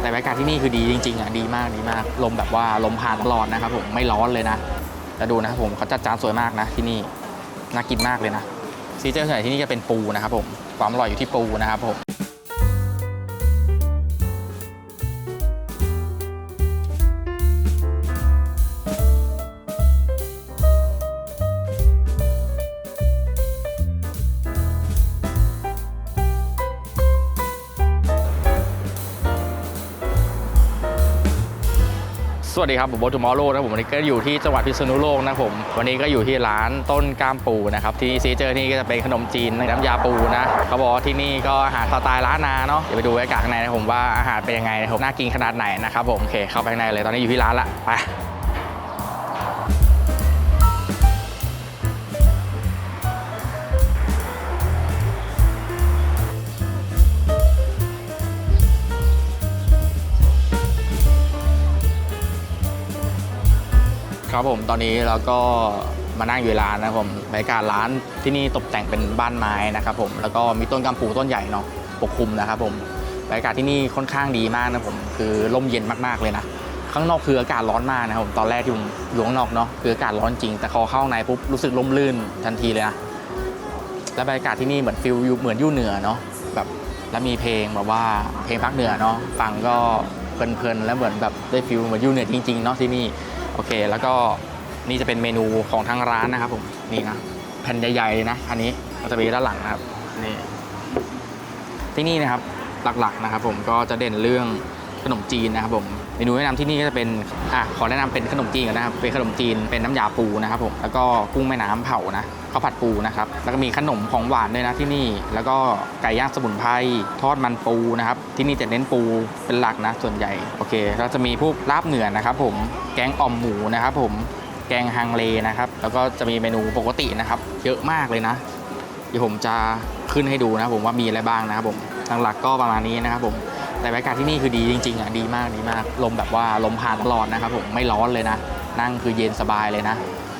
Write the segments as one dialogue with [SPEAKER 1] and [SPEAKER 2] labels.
[SPEAKER 1] แต่บรรยากาศที่นี่คือดีจริงๆอะดีมากดีมาก ลมแบบว่าลมผ่านตลอดนะครับผมไม่ร้อนเลยนะแล้วดูนะครับผมเขาจัดจานสวยมากนะที่นี่น่ากินมากเลยนะซีเจอร์ส่วนใหญ่ที่นี่จะเป็นปูนะครับผมความอร่อยอยู่ที่ปูนะครับผม สวัสดีครับผมโบทูมอโลนะผมวันนี้ก็อยู่ที่จังหวัดพิษณุโลกนะผมวันนี้ก็อยู่ที่ร้านต้นกล้ามปูนะครับที่ซีเจอร์นี่ก็จะเป็นขนมจีนน้ำยาปูนะเขาบอกว่าที่นี่ก็อาหารสไตล์ล้านนาเนาะเดี๋ยวไปดูบรรยากาศข้างในนะผมว่าอาหารเป็นยังไงนะผมน่ากินขนาดไหนนะครับผมโอเคเข้าไปข้างในเลยตอนนี้อยู่ที่ร้านละไป ครับผมตอนนี้เราก็มานั่งอยู่ร้านนะครับผมบรรยากาศร้านที่นี่ตกแต่งเป็นบ้านไม้นะครับผมแล้วก็มีต้นกำปูต้นใหญ่เนาะปกคลุมนะครับผมบรรยากาศที่นี่ค่อนข้างดีมากนะผมคือร่มเย็นมากๆเลยนะข้างนอกคืออากาศร้อนมากนะครับผมตอนแรกที่ผมอยู่ข้างนอกเนาะคืออากาศร้อนจริง แต่พอเข้าในปุ๊บรู้สึกร่มรื่นทันทีเลยนะและบรรยากาศที่นี่เหมือนฟิลเหมือนอยู่เหนือเนาะแบบแล้วมีเพลงแบบว่าเพลงภาคเหนือเนาะฟังก็เพลินๆแล้วเหมือนแบบได้ฟิลเหมือนอยู่เหนือจริงๆเนาะที่นี่ เค แล้วก็นี่จะเป็นเมนูของทางร้านนะครับผมนี่นะแผ่นใหญ่ๆเลยนะ อันนี้ก็จะมีด้านหลังนะครับนี่ที่นี่นะครับหลักๆนะครับ ผมก็จะเด่นเรื่องขนมจีนนะครับผม เมนูแนะนำที่นี่ก็จะเป็นอะขอแนะนำเป็นขนมจีนก่อนนะครับเป็นขนมจีนเป็นน้ำยาปูนะครับผมแล้วก็กุ้งแม่น้ำเผานะข้าวผัดปูนะครับแล้วก็มีขนมของหวานด้วยนะที่นี่ แล้วก็ไก่ย่างสมุนไพรทอดมันปูนะครับที่นี่จะเน้นปูเป็นหลักนะส่วนใหญ่โอเคเราจะมีพวกลาบเหนือนะครับผมแกงอ่อมหมูนะครับผมแกงฮังเลนะครับแล้วก็จะมีเมนูปกตินะครับเยอะมากเลยนะเดี๋ยวผมจะขึ้นให้ดูนะผมว่ามีอะไรบ้างนะครับผมหลักๆก็ประมาณนี้นะครับผม แต่บรรยากาศที่นี่คือดีจริงๆอะดีมากดีมาก ลมแบบว่าลมผ่านตลอดนะครับผมไม่ร้อนเลยนะ นั่งคือเย็นสบายเลยนะ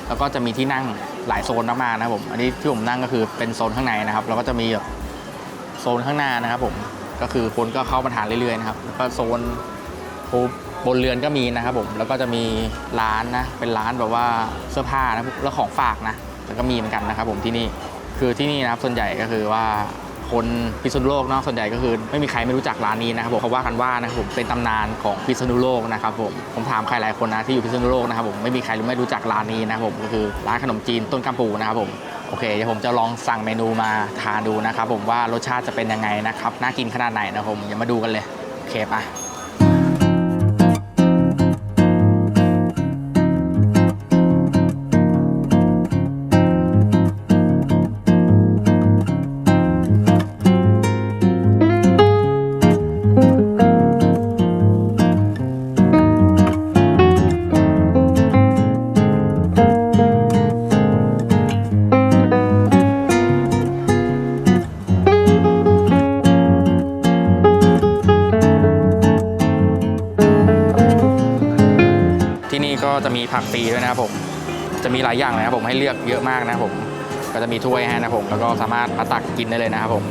[SPEAKER 1] แล้วก็จะมีที่นั่งหลายโซนมากๆนะครับผมอันนี้ที่ผมนั่งก็คือเป็นโซนข้างในนะครับ แล้วก็จะมีแบบโซนข้างหน้านะครับผมก็คือคนก็เข้ามาทานเรื่อยๆนะครับแล้วก็โซนบนเรือนก็มีนะครับผมแล้วก็จะมีร้านนะเป็นร้านแบบว่าเสื้อผ้านะแล้วของฝากนะแล้วก็มีเหมือนกันนะครับผมที่นี่คือที่นี่นะครับส่วนใหญ่ก็คือว่า คนพิษณุโลกเนาะส่วนใหญ่ก็คือไม่มีใครไม่รู้จักร้านนี้นะครับผมเขาว่ากันว่านะครับผมเป็นตำนานของพิษณุโลกนะครับผมผมถามใครหลายคนนะที่อยู่พิษณุโลกนะครับผมไม่มีใครไม่รู้จักร้านนี้นะครับผมก็คือร้านขนมจีนต้นกำปูนะครับผมโอเคเดี๋ยวผมจะลองสั่งเมนูมาทานดูนะครับผมว่ารสชาติจะเป็นยังไงนะครับน่ากินขนาดไหนนะครับผมเดี๋ยวมาดูกันเลยโอเคปะ ผักฟรีด้วยนะครับผมจะมีหลายอย่างเลยครับผมให้เลือกเยอะมากนะครับผมก็จะมีถ้วยให้นะครับผมแล้วก็สามารถมาตักกินได้เลยนะครับผม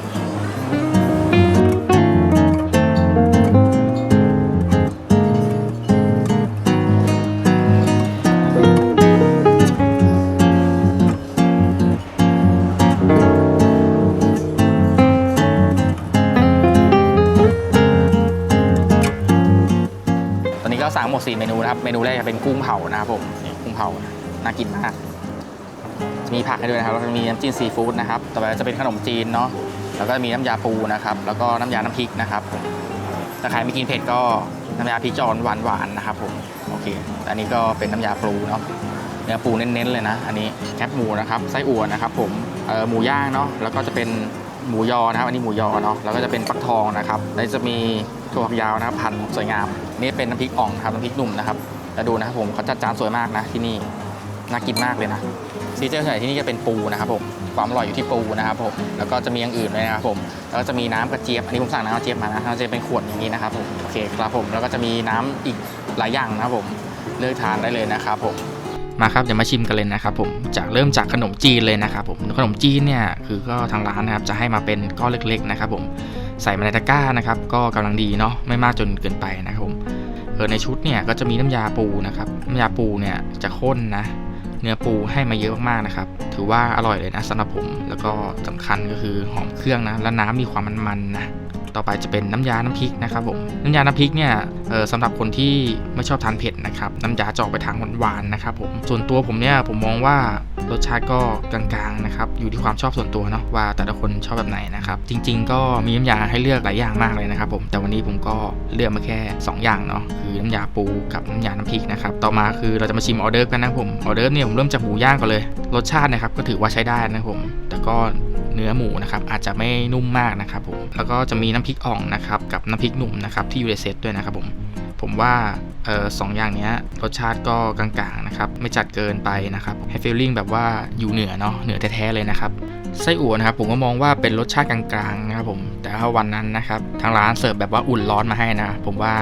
[SPEAKER 1] มนูนะครับเมนูแรกจะเป็นกุ้งเผานะครับผมนี่กุ้งเผาน่ากินมากจะมีผักให้ด้วยนะครับแล้วก็มีน้ำจิ้มซีฟู้ดนะครับต่อไปจะเป็นขนมจีนเนาะแล้วก็มีน้ำยาปูนะครับ แล้วก็น้ำยาน้ำพริกนะครับถ้าใครไม่กินเผ็ดก็น้ำยาพริกจอนหวานหวานๆนะครับผมโอเคอันนี้ก็เป็นน้ำยาปูเนาะเนื้อปูเน้นๆเลยนะ อันนี้แคบหมูนะครับไส้อั่วนะครับ ผมเอ่อหมูย่างเนาะแล้วก็จะเป็นหมูยอนะครับ อันนี้หมูยอเนาะแล้วก็จะเป็นฟักทองนะครับแล้วจะมีถั่วฝักยาวนะครับพันสวยงามนี่เป็นน้ำพริกอ่องครับน้ำพริกหนุ่มนะครับ แล้วดูนะครับผมเขาจัดจานสวยมากนะที่นี่น่ากินมากเลยนะซีเจอร์ส่วนใหญ่ที่นี่จะเป็นปูนะครับผมความอร่อยอยู่ที่ปูนะครับผมแล้วก็จะมีอย่างอื่นด้วยนะครับผมแล้วก็จะมีน้ำกระเจี๊ยบอันนี้ผมสั่งน้ำกระเจี๊ยบมานะน้ำกระเจี๊ยบเป็นขวดอย่างนี้นะครับผมโอเคครับผมแล้วก็จะมีน้ำอีกหลายอย่างนะครับผมเลือกทานได้เลยนะครับผมมาครับเดี๋ยวมาชิมกันเลยนะครับผมจากเริ่มจากขนมจีนเลยนะครับผมขนมจีนเนี่ยคือก็ทางร้านนะครับจะให้มาเป็นก้อนเล็กๆนะครับผมใส่มาในตะกร้านะครับก็กำลังดีเนาะไม่มากจนเกินไปนะครับผม ออในชุดเนี่ยก็จะมีน้ำยาปูนะครับน้ำยาปูเนี่ยจะข้นนะ เนื้อปูให้มาเยอะมากๆนะครับ ถือว่าอร่อยเลยนะสำหรับผม แล้วก็สำคัญก็คือหอมเครื่องนะ และน้ำมีความมันๆนะ ต่อไปจะเป็นน้ำยาน้ำพริกนะครับผมน้ำยาน้ำพริกเนี่ยสำหรับคนที่ไม่ชอบทานเผ็ดนะครับน้ำยาจะออกไปทางหวานๆนะครับผมส่วนตัวผมเนี่ยผมมองว่ารสชาติก็กลางๆนะครับอยู่ที่ความชอบส่วนตัวเนาะว่าแต่ละคนชอบแบบไหนนะครับจริง ๆ ก็มีน้ำยาให้เลือกหลายอย่างมากเลยนะครับผมแต่วันนี้ผมก็เลือกมาแค่ 2 อย่างเนาะคือน้ำยาปูกับน้ำยาน้ำพริกนะครับต่อมาคือเราจะมาชิมออเดิร์กันนะผมออเดิร์เนี่ยผมเริ่มจากหมูย่างก่อนเลย รสชาตินะครับก็ถือว่าใช้ได้นะครับผมแต่ก็ เนื้อหมูนะครับอาจจะไม่นุ่มมากนะครับผมแล้วก็จะมีน้ำพริกอ่องนะครับกับน้ำพริกหนุ่มนะครับที่อยู่ในเซตด้วยนะครับผมผมว่าออสองอย่างนี้รสชาติก็กลางๆนะครับไม่จัดเกินไปนะครับให้ฟีลลิ่งแบบว่าอยู่เหนือเนาะเหนือแท้ๆเลยนะครับไส้อั่วนะครับผมก็มองว่าเป็นรสชาติกลางๆนะครับผมแต่ถ้าวันนั้นนะครับทางร้านเสิร์ฟแบบว่าอุ่นร้อนมาให้นะผมว่า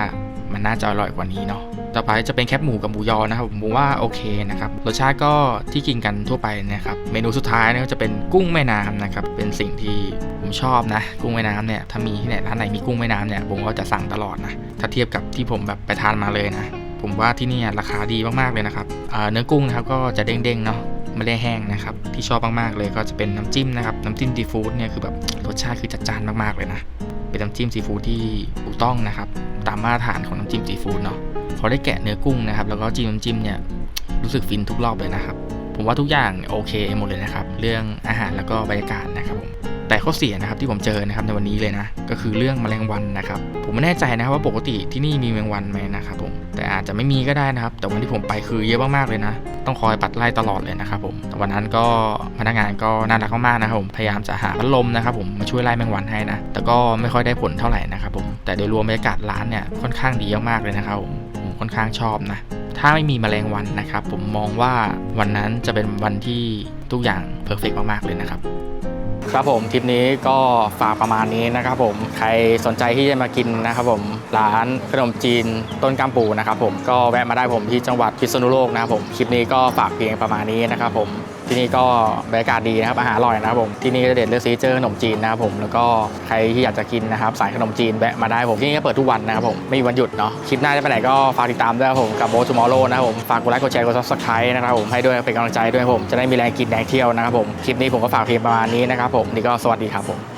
[SPEAKER 1] มันน่าจะอร่อยกว่านี้เนาะต่อไปจะเป็นแคบหมูกับหมูยอนะครับผมว่าโอเคนะครับรสชาติก็ที่กินกันทั่วไปนะครับเมนูสุดท้ายก็จะเป็นกุ้งแม่น้ำนะครับเป็นสิ่งที่ผมชอบนะ กุ้งแม่น้ำเนี่ยถ้ามีที่ไหนร้านไหนมีกุ้งแม่น้ำเนี่ยผมก็จะสั่งตลอดนะถ้าเทียบกับที่ผมแบบไปทานมาเลยนะผมว่าที่นี่ราคาดีมากๆเลยนะครับเนื้อกุ้งนะครับก็จะเด้งๆเนาะไม่ได้แห้งนะครับที่ชอบมากๆเลยก็จะเป็นน้ำจิ้มนะครับน้ำจิ้มซีฟู้ดเนี่ยคือแบบรสชาติคือจัดจ้านมากๆเลยนะเป็นน้ำจิ้มซีฟู้ดที่ถูกต้องนะครับ ตามมาตรฐานของน้ำจิ้มซีฟู้ดเนาะพอได้แกะเนื้อกุ้งนะครับ แล้วก็จิ้มน้ำจิ้มเนี่ยรู้สึกฟินทุกรอบเลยนะครับ ผมว่าทุกอย่างโอเคหมดเลยนะครับ เรื่องอาหารแล้วก็บรรยากาศนะครับผม แต่ข้อเสียนะครับที่ผมเจอนะครับในวันนี้เลยนะ ก็คือเรื่องแมลงวันนะครับ ผมไม่แน่ใจนะครับว่าปกติที่นี่มีแมลงวันไหมนะครับผมแต่อาจจะไม่มีก็ได้นะครับ แต่วันที่ผมไปคือเยอะมากๆเลยนะ ต้องคอยปัดไล่ตลอดเลยนะครับผมแต่วันนั้นก็พนักงานก็น่ารักมากๆนะครับผมพยายามจะหาพัดลมนะครับผมมาช่วยไล่แมลงวันให้นะแต่ก็ไม่ค่อยได้ผลเท่าไหร่นะครับผมแต่โดยรวมบรรยากาศร้านเนี่ยค่อนข้างดีมากๆเลยนะครับผมผมค่อนข้างชอบนะถ้าไม่มีแมลงวันนะครับ ผมมองว่าวันนั้นจะเป็นวันที่ทุกอย่างเพอร์เฟกมากๆเลยนะครับ ครับผมทริปนี้ก็ฝากประมาณนี้นะครับผมใครสนใจที่จะมากินนะครับผมร้านขนมจีนต้นกำปูนะครับผมก็แวะมาได้ผมที่จังหวัดพิษณุโลกนะครับผมคลิปนี้ก็ฝากเพียงประมาณนี้นะครับผม ที่นี่ก็บรรยากาศดีนะครับอาหารอร่อยนะครับผมที่นี่ก็เด็ดเลือกซีเจอขนมจีนนะครับผมแล้วก็ใครที่อยากจะกินนะครับสายขนมจีนแวะมาได้ผมที่นี่ก็เปิดทุกวันนะครับผมไม่มีวันหยุดเนาะคลิปหน้าจะไปไหนก็ฝากติดตามด้วยครับผมกับโบทูมอร์โลนะครับผมฝากกดไลค์กดแชร์กดซับสไครต์นะครับผมให้ด้วยเป็นกำลังใจด้วยครับผมจะได้มีแรงกินแรงเที่ยวนะครับผมคลิปนี้ผมก็ฝากเพียงประมาณนี้นะครับผมนี่ก็สวัสดีครับผม